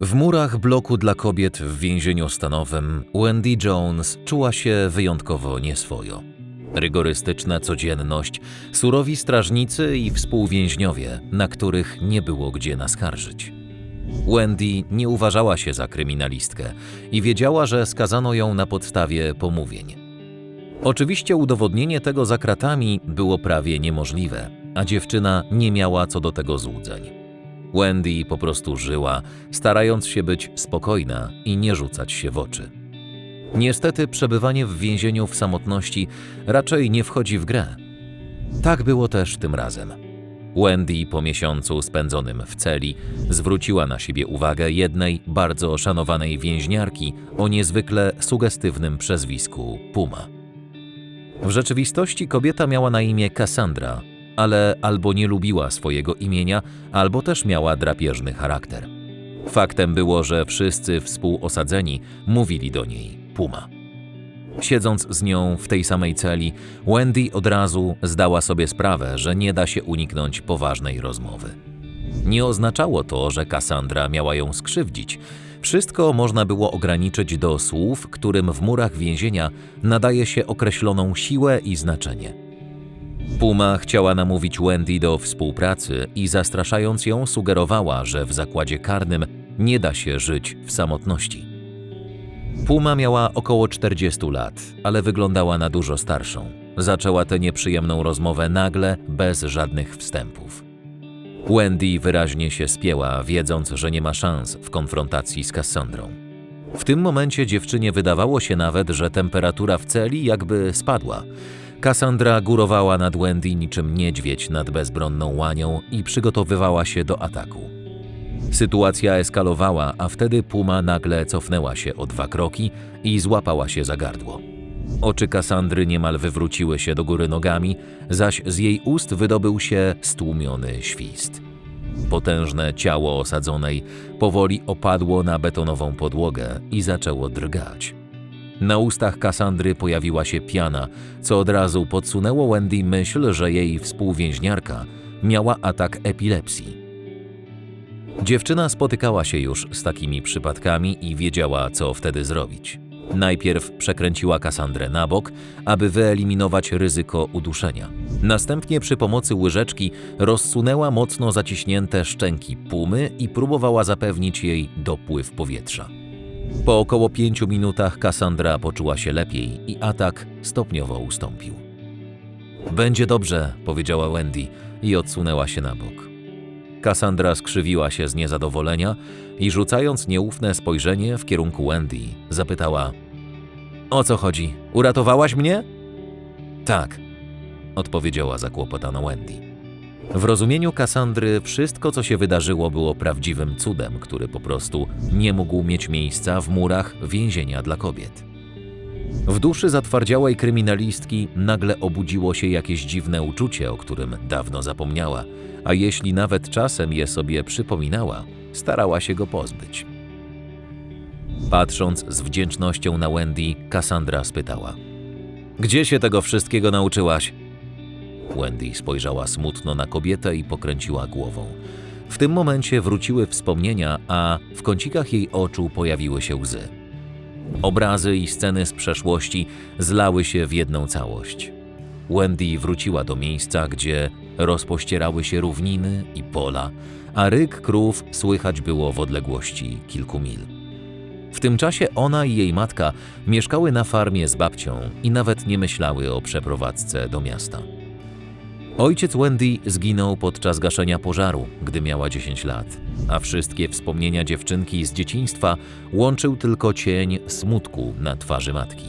W murach bloku dla kobiet w więzieniu stanowym Wendy Jones czuła się wyjątkowo nieswojo. Rygorystyczna codzienność, surowi strażnicy i współwięźniowie, na których nie było gdzie naskarżyć. Wendy nie uważała się za kryminalistkę i wiedziała, że skazano ją na podstawie pomówień. Oczywiście udowodnienie tego za kratami było prawie niemożliwe, a dziewczyna nie miała co do tego złudzeń. Wendy po prostu żyła, starając się być spokojna i nie rzucać się w oczy. Niestety przebywanie w więzieniu w samotności raczej nie wchodzi w grę. Tak było też tym razem. Wendy po miesiącu spędzonym w celi zwróciła na siebie uwagę jednej bardzo szanowanej więźniarki o niezwykle sugestywnym przezwisku Puma. W rzeczywistości kobieta miała na imię Cassandra, ale albo nie lubiła swojego imienia, albo też miała drapieżny charakter. Faktem było, że wszyscy współosadzeni mówili do niej Puma. Siedząc z nią w tej samej celi, Wendy od razu zdała sobie sprawę, że nie da się uniknąć poważnej rozmowy. Nie oznaczało to, że Cassandra miała ją skrzywdzić. Wszystko można było ograniczyć do słów, którym w murach więzienia nadaje się określoną siłę i znaczenie. Puma chciała namówić Wendy do współpracy i zastraszając ją sugerowała, że w zakładzie karnym nie da się żyć w samotności. Puma miała około 40 lat, ale wyglądała na dużo starszą. Zaczęła tę nieprzyjemną rozmowę nagle, bez żadnych wstępów. Wendy wyraźnie się spięła, wiedząc, że nie ma szans w konfrontacji z Cassandrą. W tym momencie dziewczynie wydawało się nawet, że temperatura w celi jakby spadła. Cassandra górowała nad Wendy niczym niedźwiedź nad bezbronną łanią i przygotowywała się do ataku. Sytuacja eskalowała, a wtedy Puma nagle cofnęła się o dwa kroki i złapała się za gardło. Oczy Kasandry niemal wywróciły się do góry nogami, zaś z jej ust wydobył się stłumiony świst. Potężne ciało osadzonej powoli opadło na betonową podłogę i zaczęło drgać. Na ustach Kasandry pojawiła się piana, co od razu podsunęło Wendy myśl, że jej współwięźniarka miała atak epilepsji. Dziewczyna spotykała się już z takimi przypadkami i wiedziała, co wtedy zrobić. Najpierw przekręciła Kasandrę na bok, aby wyeliminować ryzyko uduszenia. Następnie przy pomocy łyżeczki rozsunęła mocno zaciśnięte szczęki pumy i próbowała zapewnić jej dopływ powietrza. Po około pięciu minutach Kassandra poczuła się lepiej i atak stopniowo ustąpił. Będzie dobrze, powiedziała Wendy i odsunęła się na bok. Cassandra skrzywiła się z niezadowolenia i rzucając nieufne spojrzenie w kierunku Wendy, zapytała: O co chodzi? Uratowałaś mnie? Tak, odpowiedziała zakłopotana Wendy. W rozumieniu Cassandry wszystko, co się wydarzyło, było prawdziwym cudem, który po prostu nie mógł mieć miejsca w murach więzienia dla kobiet. W duszy zatwardziałej kryminalistki nagle obudziło się jakieś dziwne uczucie, o którym dawno zapomniała, a jeśli nawet czasem je sobie przypominała, starała się go pozbyć. Patrząc z wdzięcznością na Wendy, Cassandra spytała: Gdzie się tego wszystkiego nauczyłaś? Wendy spojrzała smutno na kobietę i pokręciła głową. W tym momencie wróciły wspomnienia, a w kącikach jej oczu pojawiły się łzy. Obrazy i sceny z przeszłości zlały się w jedną całość. Wendy wróciła do miejsca, gdzie rozpościerały się równiny i pola, a ryk krów słychać było w odległości kilku mil. W tym czasie ona i jej matka mieszkały na farmie z babcią i nawet nie myślały o przeprowadzce do miasta. Ojciec Wendy zginął podczas gaszenia pożaru, gdy miała 10 lat, a wszystkie wspomnienia dziewczynki z dzieciństwa łączył tylko cień smutku na twarzy matki.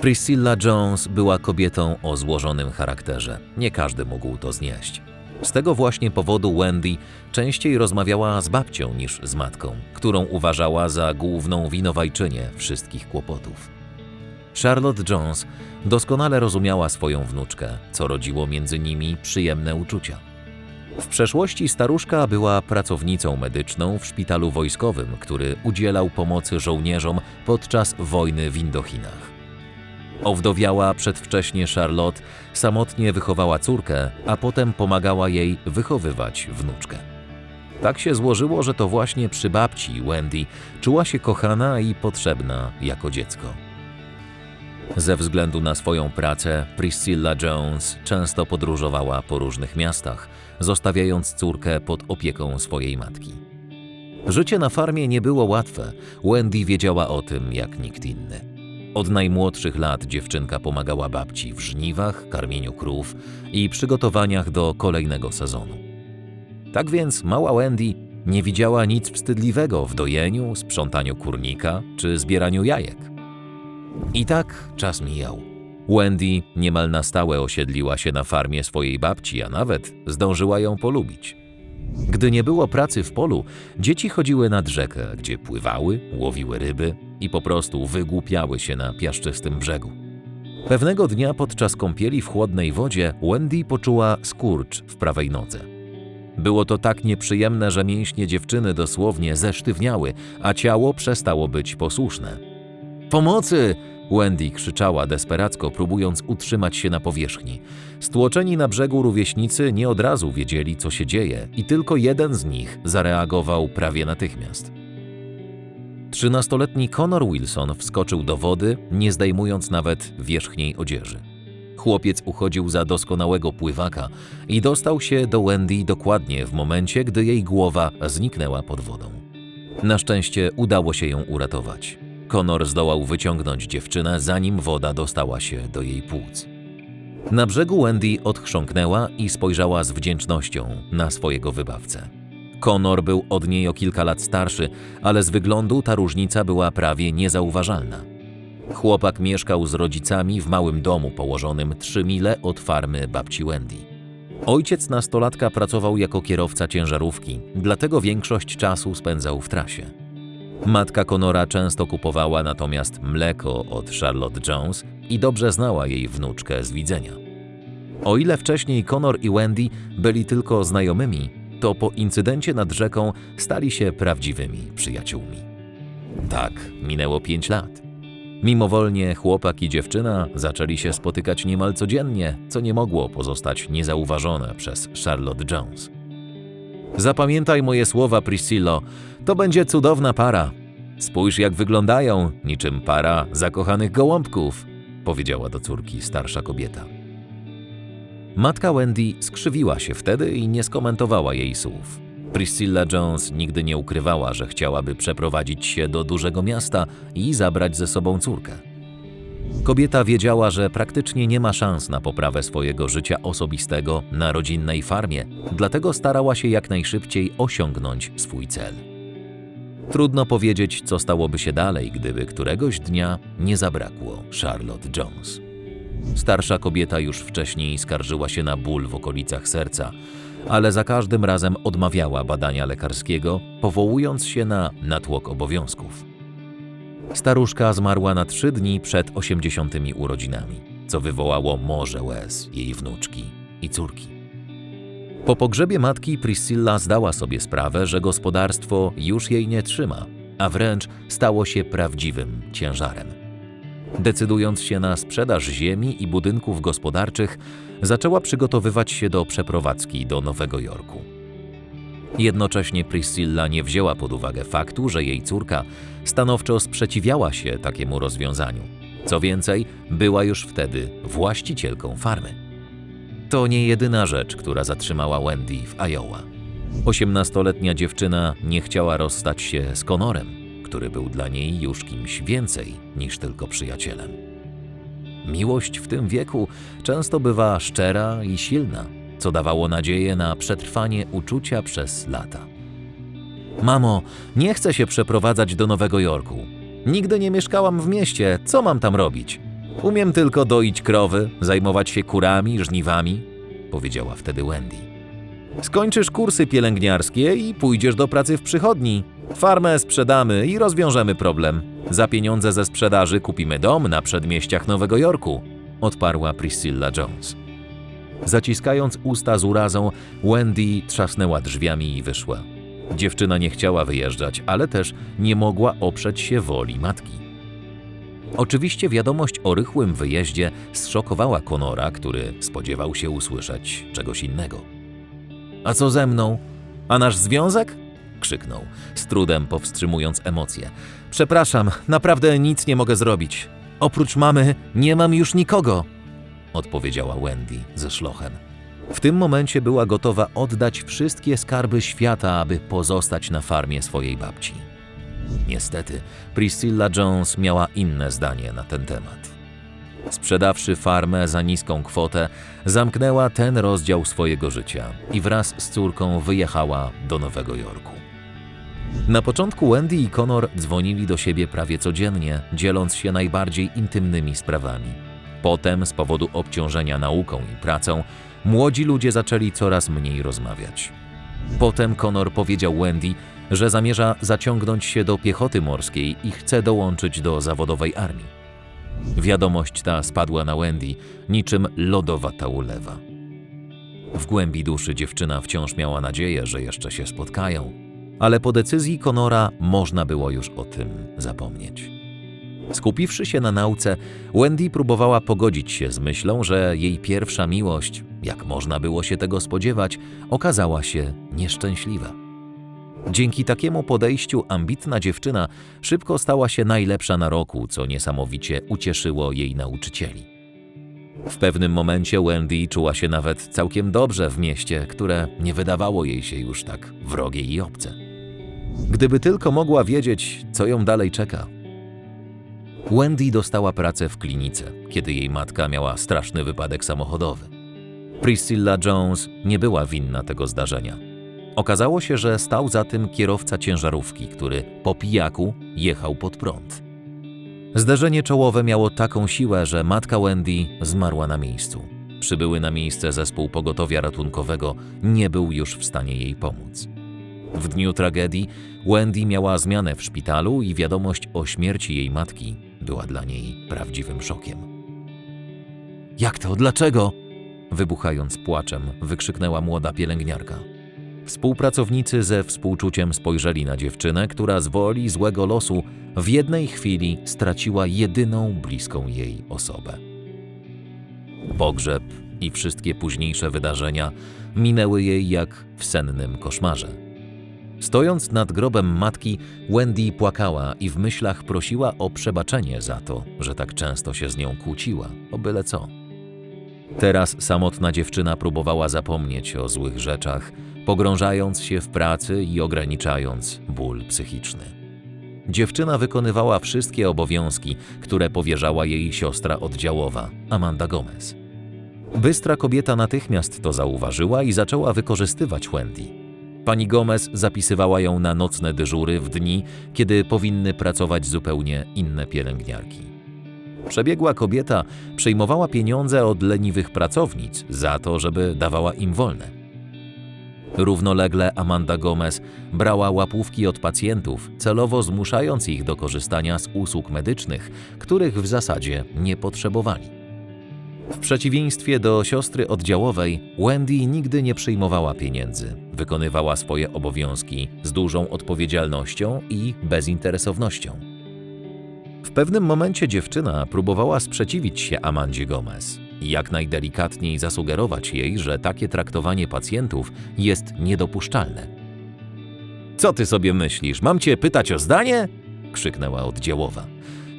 Priscilla Jones była kobietą o złożonym charakterze. Nie każdy mógł to znieść. Z tego właśnie powodu Wendy częściej rozmawiała z babcią niż z matką, którą uważała za główną winowajczynię wszystkich kłopotów. Charlotte Jones doskonale rozumiała swoją wnuczkę, co rodziło między nimi przyjemne uczucia. W przeszłości staruszka była pracownicą medyczną w szpitalu wojskowym, który udzielał pomocy żołnierzom podczas wojny w Indochinach. Owdowiała przedwcześnie Charlotte, samotnie wychowała córkę, a potem pomagała jej wychowywać wnuczkę. Tak się złożyło, że to właśnie przy babci Wendy czuła się kochana i potrzebna jako dziecko. Ze względu na swoją pracę, Priscilla Jones często podróżowała po różnych miastach, zostawiając córkę pod opieką swojej matki. Życie na farmie nie było łatwe. Wendy wiedziała o tym jak nikt inny. Od najmłodszych lat dziewczynka pomagała babci w żniwach, karmieniu krów i przygotowaniach do kolejnego sezonu. Tak więc mała Wendy nie widziała nic wstydliwego w dojeniu, sprzątaniu kurnika czy zbieraniu jajek. I tak czas mijał. Wendy niemal na stałe osiedliła się na farmie swojej babci, a nawet zdążyła ją polubić. Gdy nie było pracy w polu, dzieci chodziły nad rzekę, gdzie pływały, łowiły ryby i po prostu wygłupiały się na piaszczystym brzegu. Pewnego dnia podczas kąpieli w chłodnej wodzie Wendy poczuła skurcz w prawej nodze. Było to tak nieprzyjemne, że mięśnie dziewczyny dosłownie zesztywniały, a ciało przestało być posłuszne. Pomocy! Wendy krzyczała desperacko, próbując utrzymać się na powierzchni. Stłoczeni na brzegu rówieśnicy nie od razu wiedzieli, co się dzieje, i tylko jeden z nich zareagował prawie natychmiast. Trzynastoletni Conor Wilson wskoczył do wody, nie zdejmując nawet wierzchniej odzieży. Chłopiec uchodził za doskonałego pływaka i dostał się do Wendy dokładnie w momencie, gdy jej głowa zniknęła pod wodą. Na szczęście udało się ją uratować. Conor zdołał wyciągnąć dziewczynę, zanim woda dostała się do jej płuc. Na brzegu Wendy odchrząknęła i spojrzała z wdzięcznością na swojego wybawcę. Conor był od niej o kilka lat starszy, ale z wyglądu ta różnica była prawie niezauważalna. Chłopak mieszkał z rodzicami w małym domu położonym trzy mile od farmy babci Wendy. Ojciec nastolatka pracował jako kierowca ciężarówki, dlatego większość czasu spędzał w trasie. Matka Conora często kupowała natomiast mleko od Charlotte Jones i dobrze znała jej wnuczkę z widzenia. O ile wcześniej Conor i Wendy byli tylko znajomymi, to po incydencie nad rzeką stali się prawdziwymi przyjaciółmi. Tak, minęło pięć lat. Mimowolnie chłopak i dziewczyna zaczęli się spotykać niemal codziennie, co nie mogło pozostać niezauważone przez Charlotte Jones. Zapamiętaj moje słowa, Priscillo, to będzie cudowna para. Spójrz, jak wyglądają, niczym para zakochanych gołąbków, powiedziała do córki starsza kobieta. Matka Wendy skrzywiła się wtedy i nie skomentowała jej słów. Priscilla Jones nigdy nie ukrywała, że chciałaby przeprowadzić się do dużego miasta i zabrać ze sobą córkę. Kobieta wiedziała, że praktycznie nie ma szans na poprawę swojego życia osobistego na rodzinnej farmie, dlatego starała się jak najszybciej osiągnąć swój cel. Trudno powiedzieć, co stałoby się dalej, gdyby któregoś dnia nie zabrakło Charlotte Jones. Starsza kobieta już wcześniej skarżyła się na ból w okolicach serca, ale za każdym razem odmawiała badania lekarskiego, powołując się na natłok obowiązków. Staruszka zmarła na trzy dni przed osiemdziesiątymi urodzinami, co wywołało morze łez jej wnuczki i córki. Po pogrzebie matki Priscilla zdała sobie sprawę, że gospodarstwo już jej nie trzyma, a wręcz stało się prawdziwym ciężarem. Decydując się na sprzedaż ziemi i budynków gospodarczych, zaczęła przygotowywać się do przeprowadzki do Nowego Jorku. Jednocześnie Priscilla nie wzięła pod uwagę faktu, że jej córka stanowczo sprzeciwiała się takiemu rozwiązaniu. Co więcej, była już wtedy właścicielką farmy. To nie jedyna rzecz, która zatrzymała Wendy w Iowa. Osiemnastoletnia dziewczyna nie chciała rozstać się z Conorem, który był dla niej już kimś więcej niż tylko przyjacielem. Miłość w tym wieku często bywa szczera i silna, co dawało nadzieję na przetrwanie uczucia przez lata. Mamo, nie chcę się przeprowadzać do Nowego Jorku. Nigdy nie mieszkałam w mieście, co mam tam robić? Umiem tylko doić krowy, zajmować się kurami, żniwami, powiedziała wtedy Wendy. Skończysz kursy pielęgniarskie i pójdziesz do pracy w przychodni. Farmę sprzedamy i rozwiążemy problem. Za pieniądze ze sprzedaży kupimy dom na przedmieściach Nowego Jorku, odparła Priscilla Jones. Zaciskając usta z urazą, Wendy trzasnęła drzwiami i wyszła. Dziewczyna nie chciała wyjeżdżać, ale też nie mogła oprzeć się woli matki. Oczywiście wiadomość o rychłym wyjeździe zszokowała Konora, który spodziewał się usłyszeć czegoś innego. A co ze mną? A nasz związek? krzyknął, z trudem powstrzymując emocje. Przepraszam, naprawdę nic nie mogę zrobić. Oprócz mamy nie mam już nikogo, odpowiedziała Wendy ze szlochem. W tym momencie była gotowa oddać wszystkie skarby świata, aby pozostać na farmie swojej babci. Niestety, Priscilla Jones miała inne zdanie na ten temat. Sprzedawszy farmę za niską kwotę, zamknęła ten rozdział swojego życia i wraz z córką wyjechała do Nowego Jorku. Na początku Wendy i Connor dzwonili do siebie prawie codziennie, dzieląc się najbardziej intymnymi sprawami. Potem, z powodu obciążenia nauką i pracą, młodzi ludzie zaczęli coraz mniej rozmawiać. Potem Connor powiedział Wendy, że zamierza zaciągnąć się do piechoty morskiej i chce dołączyć do zawodowej armii. Wiadomość ta spadła na Wendy niczym lodowata ulewa. W głębi duszy dziewczyna wciąż miała nadzieję, że jeszcze się spotkają, ale po decyzji Conora można było już o tym zapomnieć. Skupiwszy się na nauce, Wendy próbowała pogodzić się z myślą, że jej pierwsza miłość, jak można było się tego spodziewać, okazała się nieszczęśliwa. Dzięki takiemu podejściu ambitna dziewczyna szybko stała się najlepsza na roku, co niesamowicie ucieszyło jej nauczycieli. W pewnym momencie Wendy czuła się nawet całkiem dobrze w mieście, które nie wydawało jej się już tak wrogie i obce. Gdyby tylko mogła wiedzieć, co ją dalej czeka. Wendy dostała pracę w klinice, kiedy jej matka miała straszny wypadek samochodowy. Priscilla Jones nie była winna tego zdarzenia. Okazało się, że stał za tym kierowca ciężarówki, który po pijaku jechał pod prąd. Zderzenie czołowe miało taką siłę, że matka Wendy zmarła na miejscu. Przybyły na miejsce zespół pogotowia ratunkowego nie był już w stanie jej pomóc. W dniu tragedii Wendy miała zmianę w szpitalu i wiadomość o śmierci jej matki była dla niej prawdziwym szokiem. Jak to? Dlaczego? Wybuchając płaczem, wykrzyknęła młoda pielęgniarka. Współpracownicy ze współczuciem spojrzeli na dziewczynę, która z woli złego losu w jednej chwili straciła jedyną bliską jej osobę. Pogrzeb i wszystkie późniejsze wydarzenia minęły jej jak w sennym koszmarze. Stojąc nad grobem matki, Wendy płakała i w myślach prosiła o przebaczenie za to, że tak często się z nią kłóciła, o byle co. Teraz samotna dziewczyna próbowała zapomnieć o złych rzeczach, pogrążając się w pracy i ograniczając ból psychiczny. Dziewczyna wykonywała wszystkie obowiązki, które powierzała jej siostra oddziałowa, Amanda Gomez. Bystra kobieta natychmiast to zauważyła i zaczęła wykorzystywać Wendy. Pani Gomez zapisywała ją na nocne dyżury w dni, kiedy powinny pracować zupełnie inne pielęgniarki. Przebiegła kobieta przejmowała pieniądze od leniwych pracownic za to, żeby dawała im wolne. Równolegle Amanda Gomez brała łapówki od pacjentów, celowo zmuszając ich do korzystania z usług medycznych, których w zasadzie nie potrzebowali. W przeciwieństwie do siostry oddziałowej, Wendy nigdy nie przyjmowała pieniędzy, wykonywała swoje obowiązki z dużą odpowiedzialnością i bezinteresownością. W pewnym momencie dziewczyna próbowała sprzeciwić się Amandzie Gomez i jak najdelikatniej zasugerować jej, że takie traktowanie pacjentów jest niedopuszczalne. Co ty sobie myślisz? Mam cię pytać o zdanie? krzyknęła oddziałowa.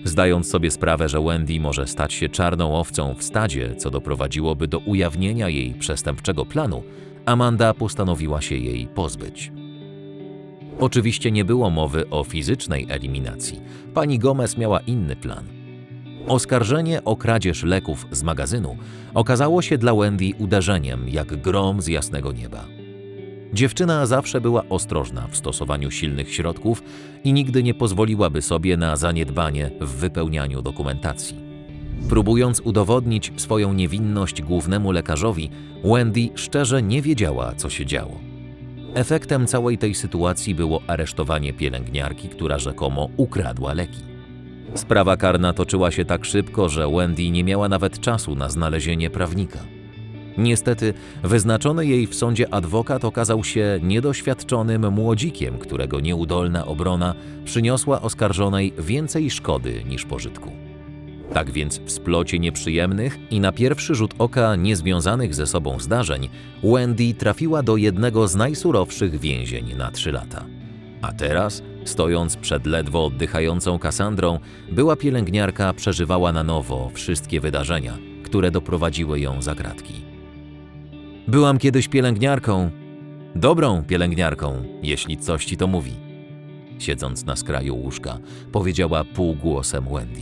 Zdając sobie sprawę, że Wendy może stać się czarną owcą w stadzie, co doprowadziłoby do ujawnienia jej przestępczego planu, Amanda postanowiła się jej pozbyć. Oczywiście nie było mowy o fizycznej eliminacji. Pani Gomez miała inny plan. Oskarżenie o kradzież leków z magazynu okazało się dla Wendy uderzeniem jak grom z jasnego nieba. Dziewczyna zawsze była ostrożna w stosowaniu silnych środków i nigdy nie pozwoliłaby sobie na zaniedbanie w wypełnianiu dokumentacji. Próbując udowodnić swoją niewinność głównemu lekarzowi, Wendy szczerze nie wiedziała, co się działo. Efektem całej tej sytuacji było aresztowanie pielęgniarki, która rzekomo ukradła leki. Sprawa karna toczyła się tak szybko, że Wendy nie miała nawet czasu na znalezienie prawnika. Niestety, wyznaczony jej w sądzie adwokat okazał się niedoświadczonym młodzikiem, którego nieudolna obrona przyniosła oskarżonej więcej szkody niż pożytku. Tak więc w splocie nieprzyjemnych i na pierwszy rzut oka niezwiązanych ze sobą zdarzeń, Wendy trafiła do jednego z najsurowszych więzień na trzy lata. A teraz, stojąc przed ledwo oddychającą Kassandrą, była pielęgniarka przeżywała na nowo wszystkie wydarzenia, które doprowadziły ją za kratki. Byłam kiedyś pielęgniarką, dobrą pielęgniarką, jeśli coś ci to mówi. Siedząc na skraju łóżka, powiedziała półgłosem Wendy.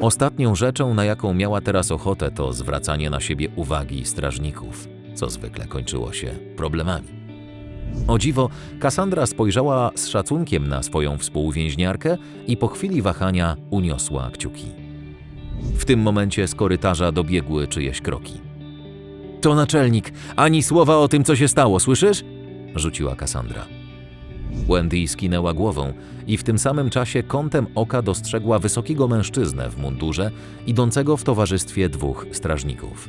Ostatnią rzeczą, na jaką miała teraz ochotę, to zwracanie na siebie uwagi strażników, co zwykle kończyło się problemami. O dziwo, Kassandra spojrzała z szacunkiem na swoją współwięźniarkę i po chwili wahania uniosła kciuki. W tym momencie z korytarza dobiegły czyjeś kroki. To naczelnik, ani słowa o tym, co się stało, słyszysz? rzuciła Kassandra. Wendy skinęła głową i w tym samym czasie kątem oka dostrzegła wysokiego mężczyznę w mundurze, idącego w towarzystwie dwóch strażników.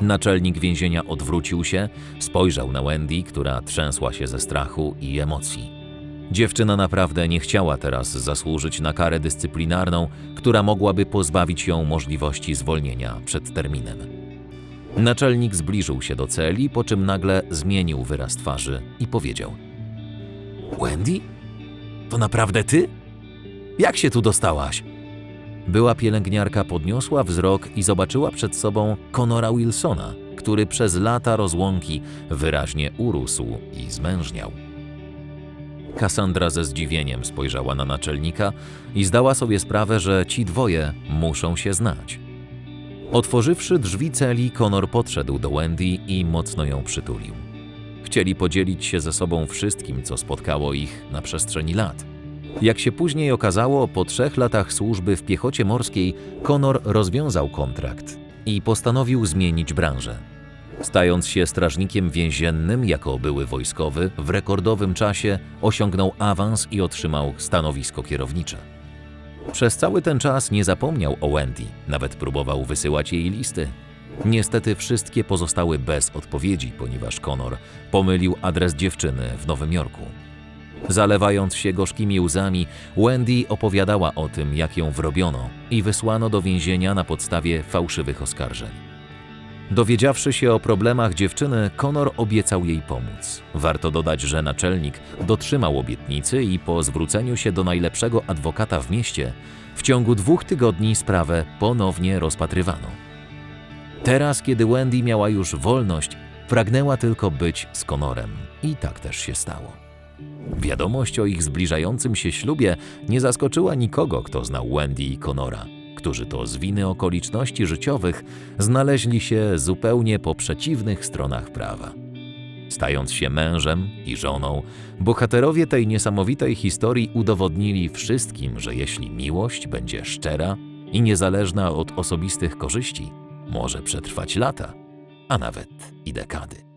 Naczelnik więzienia odwrócił się, spojrzał na Wendy, która trzęsła się ze strachu i emocji. Dziewczyna naprawdę nie chciała teraz zasłużyć na karę dyscyplinarną, która mogłaby pozbawić ją możliwości zwolnienia przed terminem. Naczelnik zbliżył się do celi, po czym nagle zmienił wyraz twarzy i powiedział: Wendy? To naprawdę ty? Jak się tu dostałaś? Była pielęgniarka podniosła wzrok i zobaczyła przed sobą Conora Wilsona, który przez lata rozłąki wyraźnie urósł i zmężniał. Kassandra ze zdziwieniem spojrzała na naczelnika i zdała sobie sprawę, że ci dwoje muszą się znać. Otworzywszy drzwi celi, Conor podszedł do Wendy i mocno ją przytulił. Chcieli podzielić się ze sobą wszystkim, co spotkało ich na przestrzeni lat. Jak się później okazało, po trzech latach służby w piechocie morskiej, Conor rozwiązał kontrakt i postanowił zmienić branżę. Stając się strażnikiem więziennym jako były wojskowy, w rekordowym czasie osiągnął awans i otrzymał stanowisko kierownicze. Przez cały ten czas nie zapomniał o Wendy, nawet próbował wysyłać jej listy. Niestety wszystkie pozostały bez odpowiedzi, ponieważ Conor pomylił adres dziewczyny w Nowym Jorku. Zalewając się gorzkimi łzami, Wendy opowiadała o tym, jak ją wrobiono i wysłano do więzienia na podstawie fałszywych oskarżeń. Dowiedziawszy się o problemach dziewczyny, Conor obiecał jej pomóc. Warto dodać, że naczelnik dotrzymał obietnicy i po zwróceniu się do najlepszego adwokata w mieście, w ciągu dwóch tygodni sprawę ponownie rozpatrywano. Teraz, kiedy Wendy miała już wolność, pragnęła tylko być z Conorem i tak też się stało. Wiadomość o ich zbliżającym się ślubie nie zaskoczyła nikogo, kto znał Wendy i Conora, którzy to z winy okoliczności życiowych znaleźli się zupełnie po przeciwnych stronach prawa. Stając się mężem i żoną, bohaterowie tej niesamowitej historii udowodnili wszystkim, że jeśli miłość będzie szczera i niezależna od osobistych korzyści, może przetrwać lata, a nawet i dekady.